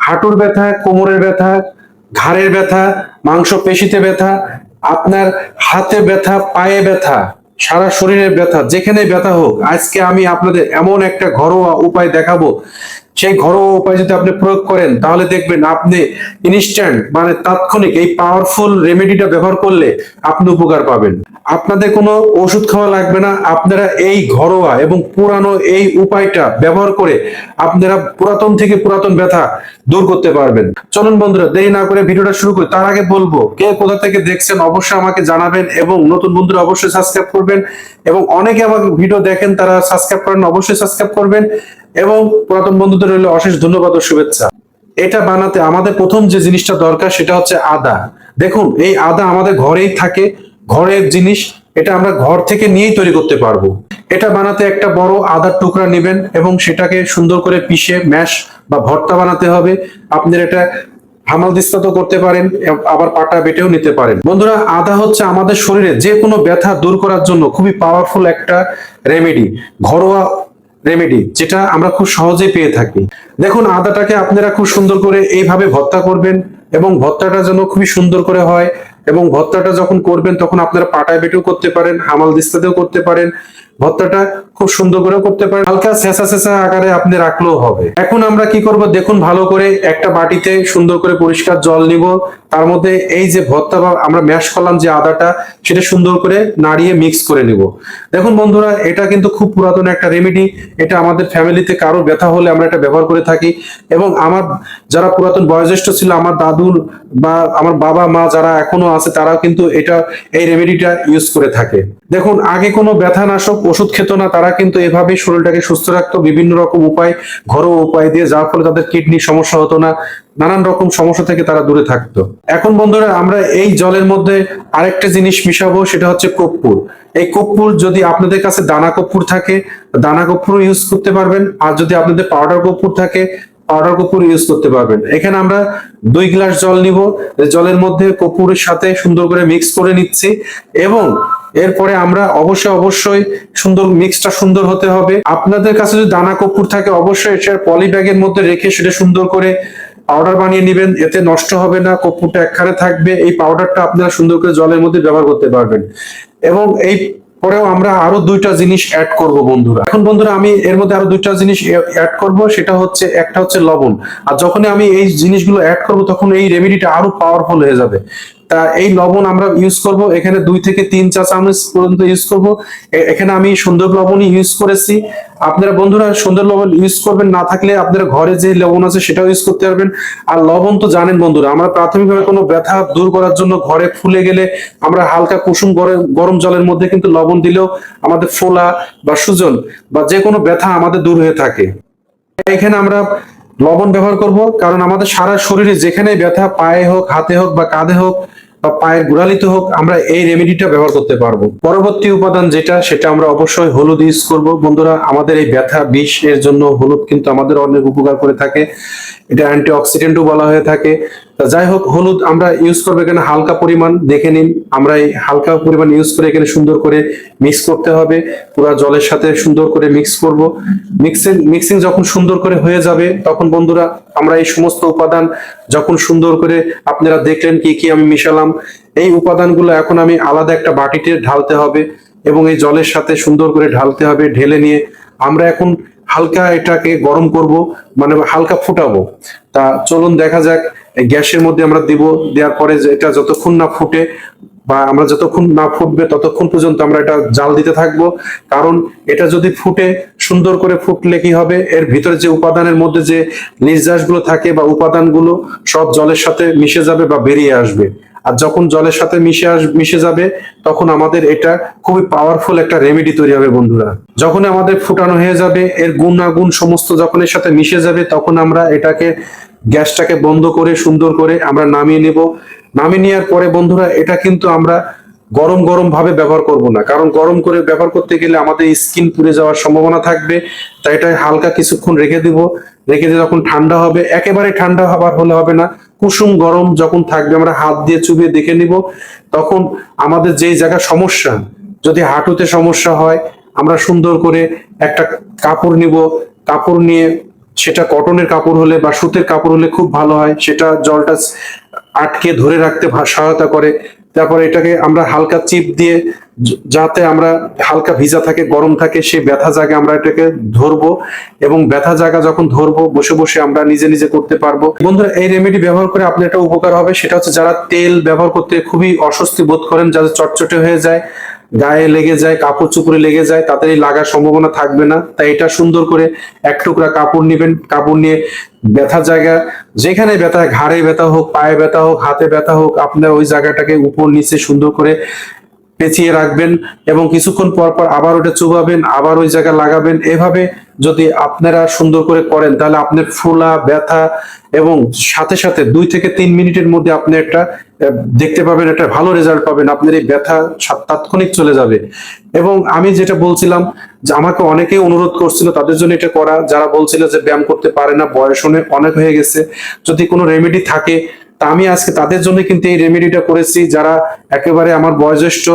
হাঁটুর ব্যথা, কোমরের ব্যথা, ঘাড়ের ব্যথা মাংস পেশিতে ব্যথা, আপনার হাতে ব্যথা, পায়ে ব্যথা, সারা শরীরের ব্যথা যেখানে ব্যথা হোক, আজকে আমি আপনাদের এমন একটা ঘরোয়া উপায় দেখাবো সেই ঘরোয়া উপায় যদি আপনি প্রয়োগ করেন, তাহলে দেখবেন আপনি ইনস্ট্যান্ট মানে তাৎক্ষণিক এই পাওয়ারফুল রেমেডিটা ব্যবহার করলে আপনি উপকার পাবেন। আপনাদের কোনো ওষুধ খাওয়া লাগবে না, আপনারা এই ঘরোয়া এবং পুরানো এই উপায়টা ব্যবহার করে আপনারা পুরাতন থেকে পুরাতন ব্যথা দূর করতে পারবেন। চলুন বন্ধুরা, দেরি না করে ভিডিওটা শুরু করি। তার আগে বলব, কে কোথা থেকে দেখছেন অবশ্যই আমাকে জানাবেন এবং নতুন বন্ধুরা অবশ্যই সাবস্ক্রাইব করবেন এবং অনেকে আমাকে ভিডিও দেখেন, তারা সাবস্ক্রাইব করেন, অবশ্যই সাবস্ক্রাইব করবেন। এবং পুরাতন বন্ধুদের রইল অশেষ ধন্যবাদ ও শুভেচ্ছা। এটা বানাতে আমাদের প্রথম যে জিনিসটা দরকার সেটা হচ্ছে আদা। দেখুন, এই আদা আমাদের ঘরেই থাকে, ঘরের জিনিস, এটা আমরা ঘর থেকে নিয়েই তৈরি করতে পারব। এটা বানাতে একটা বড় আদার টুকরা নেবেন এবং সেটাকে সুন্দর করে পিষে ম্যাশ বা ভর্তা বানাতে হবে। আপনার এটা হামাল দিস্তাতো করতে পারেন, আবার পাটা বেটেও নিতে পারেন। বন্ধুরা, আদা হচ্ছে আমাদের শরীরে যে কোনো ব্যথা দূর করার জন্য খুবই পাওয়ারফুল একটা রেমেডি ঘরোয়া রেমেডি যেটা আমরা খুব সহজে পেয়ে থাকি। দেখুন, আদাটাকে আপনারা খুব সুন্দর করে এইভাবে ভর্তা করবেন এবং ভর্তাটা যেন খুবই সুন্দর করে হয় এবং ভর্তাটা যখন করবেন, তখন আপনারা পাটায় বেটেও করতে পারেন, হামাল দিস্তাতেও করতে পারেন। ভর্তাটা খুব সুন্দর করে করতে পারেন। হালকা শেষা শেষা আকারে আপনি রাখলেও হবে। এখন আমরা কি করব? দেখুন, ভালো করে একটা বাটিতে সুন্দর করে পরিষ্কার জল নিব। তার মধ্যে এই যে ভর্তা বা আমরা ম্যাশ করলাম যে আদাটা, সেটা সুন্দর করে নাড়িয়ে মিক্স করে নিব। দেখুন বন্ধুরা, এটা কিন্তু খুব পুরাতন একটা রেমেডি এটা আমাদের ফ্যামিলিতে কারও ব্যথা হলে আমরা এটা ব্যবহার করে থাকি। এবং আমার যারা পুরাতন বয়োজ্যেষ্ঠ ছিল, আমার দাদুর বা আমার বাবা মা যারা এখনও আছে, তারাও কিন্তু এটা, এই রেমেডিটা ইউজ করে থাকে। দেখুন, আগে কোনো ব্যথানাশক ওষুধ খেত না, তারা কিন্তু এভাবে শরীরটাকে সুস্থ রাখতো, বিভিন্ন রকম উপায়, ঘরোয়া উপায় দিয়ে, যার ফলে তাদের কিডনির সমস্যা হতো না, নানান রকম সমস্যা থেকে তারা দূরে থাকতো। এখন বন্ধুরা, আমরা এই জলের মধ্যে আরেকটা জিনিস মিশাবো, সেটা হচ্ছে কর্পূর। এই কর্পূর যদি আপনাদের কাছে দানা কর্পূর থাকে, দানা কর্পূর ইউজ করতে পারবেন, আর যদি আপনাদের পাউডার কর্পূর থাকে পাউডার কর্পূর ইউজ করতে পারবেন। এখানে আমরা দুই গ্লাস জল নিব জলের মধ্যে কর্পূরের সাথে সুন্দর করে মিক্স করে নিচ্ছি, এবং এরপরে আমরা অবশ্যই অবশ্যই সুন্দর মিক্সটা সুন্দর হতে হবে। আপনাদের কাছে যদি দানা কর্পূর থাকে, অবশ্যই এটা পলি ব্যাগের মধ্যে রেখে সেটা সুন্দর করে পাউডার বানিয়ে নেবেন। এতে নষ্ট হবে না, কর্পূরটা একখানে থাকবে। এই পাউডারটা আপনারা সুন্দর করে জলের মধ্যে ব্যবহার করতে পারবেন। এবং এই পরেও আমরা আরও দুইটা জিনিস অ্যাড করব বন্ধুরা। এখন বন্ধুরা, আমি এর মধ্যে আরও দুইটা জিনিস অ্যাড করব। সেটা হচ্ছে, একটা হচ্ছে লবণ। আর যখনই আমি এই জিনিসগুলো অ্যাড করব, তখন এই রেমেডিটা আরও পাওয়ারফুল হয়ে যাবে। এই লবণ আমরা ইউজ করব। এখানে দুই থেকে তিন চা চামচ পর্যন্ত ইউজ করব। এখানে আমি সুন্দর লবণই ইউজ করেছি। আপনারা বন্ধুরা সুন্দর লবণ ইউজ করবেন, না থাকলে আপনারা ঘরে যে লবণ আছে সেটাও ইউজ করতে পারবেন। আর লবণ তো জানেন বন্ধুরা, আমরা প্রাথমিকভাবে কোনো ব্যথা দূর করার জন্য ঘরে ফুলে গেলে আমরা হালকা কুসুম গরম জলের মধ্যে কিন্তু লবণ দিলেও আমাদের ফোলা বা সুজন বা যে কোনো ব্যথা আমাদের দূর হয়ে থাকে। এখানে আমরা লবণ ব্যবহার করব, কারণ আমাদের সারা শরীরে যেখানে ব্যথা পায়ে হোক, হাতে হোক বা কাঁধে হোক বা পায়ের গুড়ালিতে হোক, আমরা এই রেমেডিটা ব্যবহার করতে পারব। পরবর্তী উপাদান যেটা, সেটা আমরা অবশ্যই হলুদ ইউজ করব। বন্ধুরা, আমাদের এই ব্যথা বিষ এর জন্য হলুদ কিন্তু আমাদের অনেক উপকার করে থাকে। এটা অ্যান্টি অক্সিডেন্টও বলা হয়ে থাকে। তা যাই হোক, হলুদ আমরা ইউজ করব এখানে হালকা পরিমাণ, দেখে নিন। আমরা এই হালকা পরিমাণ ইউজ করে এখানে সুন্দর করে মিক্স করতে হবে। পুরো জলের সাথে সুন্দর করে মিক্স করব। মিক্সিং মিক্সিং যখন সুন্দর করে হয়ে যাবে, তখন বন্ধুরা আমরা এই সমস্ত উপাদান যখন সুন্দর করে আপনারা দেখলেন কি কি আমি মিশালাম, এই উপাদানগুলো এখন আমি আলাদা একটা বাটিতে ঢালতে হবে এবং এই জলের সাথে সুন্দর করে ঢালতে হবে, ঢেলে নিয়ে। আমরা এখন হালকা এটাকে গরম করব মানে হালকা ফুটাবো। তা চলুন দেখা যাক গ্যাসের মধ্যে আমরা দিব, দেওয়ার পরে এটা যতক্ষণ না ফুটে বা আমরা যতক্ষণ না ফুটবে ততক্ষণ পর্যন্ত আমরা এটা জাল দিতে থাকব। কারণ এটা যদি ফুটে, সুন্দর করে ফুটলে কি হবে? এর ভিতরে যে উপাদানের মধ্যে যে নির্যাসগুলো থাকে বা উপাদানগুলো সব জলের সাথে মিশে যাবে বা বেরিয়ে আসবে। আর যখন জলের সাথে মিশে আস, মিশে যাবে, তখন আমাদের এটা খুবই পাওয়ারফুল একটা রেমেডি তৈরি হবে বন্ধুরা। যখন আমাদের ফুটানো হয়ে যাবে, এর গুণাগুণ সমস্ত যখন এর সাথে মিশে যাবে, তখন আমরা এটাকে গ্যাসটাকে বন্ধ করে, সুন্দর করে আমরা নামিয়ে নেব। নামিয়ে নেওয়ার পরে বন্ধুরা, এটা কিন্তু আমরা গরম গরম ভাবে ব্যবহার করব না। কারণ গরম করে ব্যবহার করতে গেলে আমাদের স্কিন পুড়ে যাওয়ার সম্ভাবনা থাকবে। তাই এটা হালকা কিছুক্ষণ রেখে দিব। রেখে দিয়ে যখন ঠান্ডা হবে, একেবারে ঠান্ডা হবার হলে হবে না। কুসুম গরম যখন থাকবে, আমরা হাত দিয়ে চুবিয়ে দেখে নিব। তখন আমাদের যেই জায়গা সমস্যা, যদি হাঁটুতে সমস্যা হয়, আমরা সুন্দর করে একটা কাপড় নিব। কাপড় নিয়ে সেটা কটনের কাপড় হলে বা সুতের কাপড় হলে খুব ভালো হয়। সেটা জলটা আটকে ধরে রাখতে সহায়তা করে। তারপরে এটাকে আমরা হালকা চিপ দিয়ে যাতে আমরা হালকা ভিজা থাকে, গরম থাকে, সেই ব্যথা জায়গা আমরা এটাকে ধরবো এবং ব্যথা জায়গা যখন ধরবো, বসে বসে আমরা নিজে নিজে করতে পারব। বন্ধুরা, এই রেমেডি ব্যবহার করে আপনার একটা উপকার হবে। সেটা হচ্ছে যারা তেল ব্যবহার করতে খুবই অস্বস্তি বোধ করেন, যাদের চটচটে হয়ে যায় গায়ে লেগে যায়, কাপড় চুপড়ে লেগে যায় তাদের লাগার সম্ভাবনা থাকবে না। তাই এটা সুন্দর করে এক টুকরা কাপড় নেবেন, কাপড় নিয়ে ব্যথার জায়গা, যেখানে ব্যথা, ঘাড়ে ব্যথা হোক, পায়ে ব্যথা হোক, হাতে ব্যথা হোক, আপনার ওই জায়গাটাকে উপর নিচে সুন্দর করে পেঁচিয়ে রাখবেন এবং কিছুক্ষণ পর পর আবার ওটা চুবাবেন, আবার ওই জায়গা লাগাবেন। এভাবে যদি আপনারা সুন্দর করে করেন, তাহলে আপনার ফুলা, ব্যথা এবং সাথে সাথে দুই থেকে তিন মিনিটের মধ্যে আপনি একটা দেখতে পাবেন একটা ভালো রেজাল্ট পাবেন। আপনার এই ব্যথা তাৎক্ষণিক চলে যাবে। এবং আমি যেটা বলছিলাম যে আমাকে অনেকেই অনুরোধ করছিল, তাদের জন্য এটা করা। যারা বলছিল যে ব্যায়াম করতে পারে না, বয়স অনেক অনেক হয়ে গেছে। যদি কোনো রেমেডি থাকে তা আমি আজকে তাদের জন্য কিন্তু এই রেমেডিটা করেছি। যারা একেবারে আমার বয়োজ্যেষ্ঠ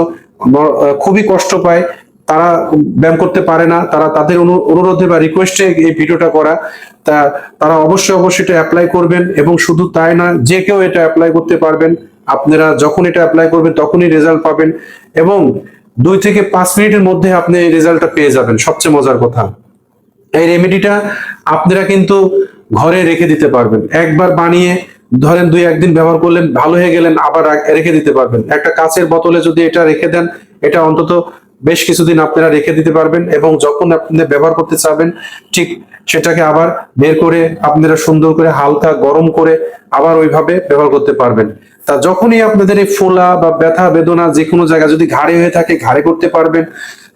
খুবই কষ্ট পায়, তারা ব্যায়াম করতে পারে না, তারা তাদের অনু- অনুরোধে বা রিকোয়েস্টে এই ভিডিওটা করা। তা তারা অবশ্যই অবশ্যই এটা অ্যাপ্লাই করবেন এবং শুধু তাই না, যে কেউ এটা অ্যাপ্লাই করতে পারবেন। আপনারা যখন এটা অ্যাপ্লাই করবেন, তখনই রেজাল্ট পাবেন এবং দুই থেকে পাঁচ মিনিটের মধ্যে আপনি এই রেজাল্টটা পেয়ে যাবেন। সবচেয়ে মজার কথা, এই রেমেডিটা আপনারা কিন্তু ঘরে রেখে দিতে পারবেন। একবার বানিয়ে ধরেন দুই একদিন ব্যবহার করলেন, ভালো হয়ে গেলেন, আবার রেখে দিতে পারবেন। একটা কাঁচের বোতলে যদি এটা রেখে দেন, এটা অন্তত বেশ কিছুদিন আপনারা রেখে দিতে পারবেন এবং যখন আপনি ব্যবহার করতে চাবেন, ঠিক সেটাকে আবার বের করে আপনারা সুন্দর করে হালকা গরম করে আবার ওইভাবে ব্যবহার করতে পারবেন। তা যখনই আপনাদের এই ফোলা বা ব্যথা বেদনা যে কোনো জায়গা যদি ঘাড়ে হয়ে থাকে, ঘাড়ে করতে পারবেন,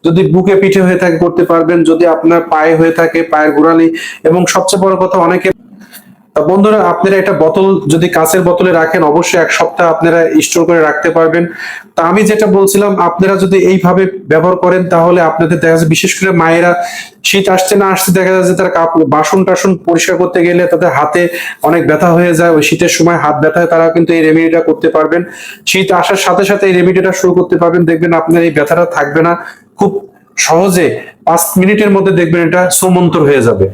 যদি বুকে পিঠে হয়ে থাকে, করতে পারবেন, যদি আপনার পায়ে হয়ে থাকে, পায়ের গোড়ালি এবং সবচেয়ে বড় কথা, অনেকে বন্ধুরা, আপনারা এটা বোতল যদি কাঁচের বোতলে রাখেন, অবশ্যই এক সপ্তাহ আপনারা স্টোর করে রাখতে পারবেন। তা আমি যেটা বলছিলাম, আপনারা যদি এইভাবে ব্যবহার করেন, তাহলে আপনাদের দেখা যাচ্ছে, বিশেষ করে মায়েরা, শীত আসছে না আসছে, দেখা যাচ্ছে তারা বাসন টাসন পরিষ্কার করতে গেলে তাদের হাতে অনেক ব্যথা হয়ে যায়। ওই শীতের সময় হাত ব্যথা হয় তারা কিন্তু এই রেমেডিটা করতে পারবেন। শীত আসার সাথে সাথে এই রেমেডিটা শুরু করতে পারবেন। দেখবেন আপনার এই ব্যথাটা থাকবে না। খুব সহজে পাঁচ মিনিটের মধ্যে দেখবেন এটা সুমন্তর হয়ে যাবে।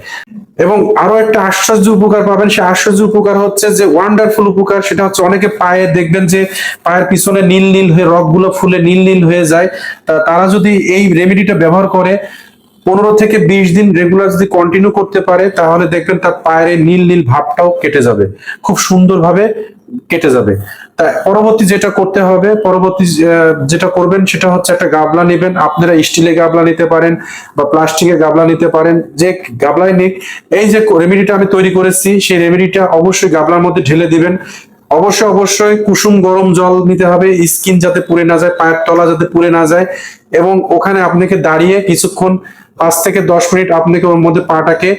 এবং আরও একটা আশ্চর্য উপকার পাবেন, সে আশ্চর্য উপকার হচ্ছে যে ওয়ান্ডারফুল উপকার, সেটা হচ্ছে অনেকে পায়ে দেখবেন যে পায়ের পিছনে নীল নীল হয়ে রগগুলো ফুলে নীল নীল হয়ে যায়। তা তারা যদি এই রেমেডিটা ব্যবহার করে, পনেরো থেকে বিশ দিন রেগুলার যদি কন্টিনিউ করতে পারে, তাহলে দেখবেন তার পায়ের নীল নীল ভাবটাও কেটে যাবে। খুব সুন্দরভাবে কেটে যাবে। পরবর্তী যেটা করতে হবে, পরবর্তী যেটা করবেন সেটা হচ্ছে একটা গাবলা নেবেন। আপনারা স্টিলের গাবলা নিতে পারেন বা প্লাস্টিকের গাবলা নিতে পারেন। যে গাবলাই নিক, এই যে রেমেডিটা আমি তৈরি করেছি, সেই রেমেডিটা অবশ্যই গাবলার মধ্যে ঢেলে দিবেন। অবশ্যই অবশ্যই কুসুম গরম জল নিতে হবে স্কিন যাতে পুড়ে না যায়, পায়ের তলা যাতে পুড়ে না যায়। এবং ওখানে আপনাকে দাঁড়িয়ে কিছুক্ষণ, পাঁচ থেকে দশ মিনিট আপনাকে ওর মধ্যে পাটাকে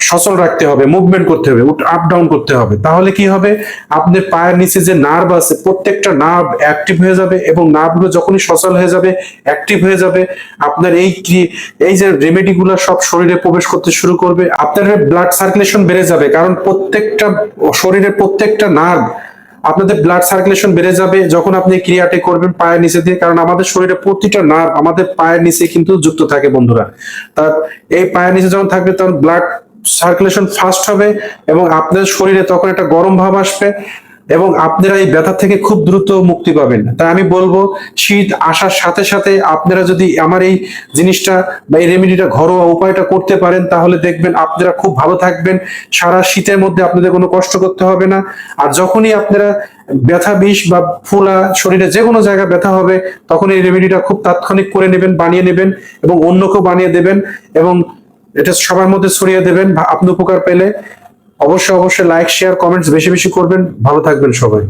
সচল রাখতে হবে মুভমেন্ট করতে হবে আপ ডাউন করতে হবে। তাহলে কি হবে? আপনার পায়ের নিচে যে নার্ভ আছে, প্রত্যেকটা নার্ভ অ্যাক্টিভ হয়ে যাবে এবং নার্ভগুলো যখনই সচল হয়ে যাবে অ্যাক্টিভ হয়ে যাবে, আপনার এই এই যে রেমেডি গুলো সব শরীরে প্রবেশ করতে শুরু করবে, আপনার ব্লাড সার্কুলেশন বেড়ে যাবে। কারণ প্রত্যেকটা শরীরের প্রত্যেকটা নার্ভ আপনাদের ব্লাড সার্কুলেশন বেড়ে যাবে যখন আপনি ক্রিয়াটি করবেন পায়ের নিচে দিয়ে। কারণ আমাদের শরীরে প্রতিটা নার্ভ আমাদের পায়ের নিচে কিন্তু যুক্ত থাকে বন্ধুরা। তার এই পায়ের নিচে যখন থাকবে তখন ব্লাড সার্কুলেশন ফাস্ট হবে এবং আপনার শরীরে তখন একটা গরম ভাব আসবে এবং আপনারা এই ব্যথা থেকে খুব দ্রুত মুক্তি পাবেন। তাই আমি বলব, শীত আসার সাথে সাথে আপনারা যদি আমার এই জিনিসটা বা এই রেমেডিটা ঘরোয়া উপায়টা করতে পারেন, তাহলে দেখবেন আপনারা খুব ভালো থাকবেন। সারা শীতের মধ্যে আপনাদের কোনো কষ্ট করতে হবে না। আর যখনই আপনারা ব্যথা বিষ বা ফুলা শরীরে যে কোনো জায়গায় ব্যথা হবে, তখন এই রেমেডিটা খুব তাৎক্ষণিক করে নেবেন, বানিয়ে নেবেন এবং অন্যকেও বানিয়ে দেবেন এবং এটা সবার মধ্যে ছড়িয়ে দেবেন। আপনি উপকার পেলে অবশ্যই অবশ্যই লাইক শেয়ার কমেন্টস বেশি বেশি করবেন। ভালো থাকবেন সবাই।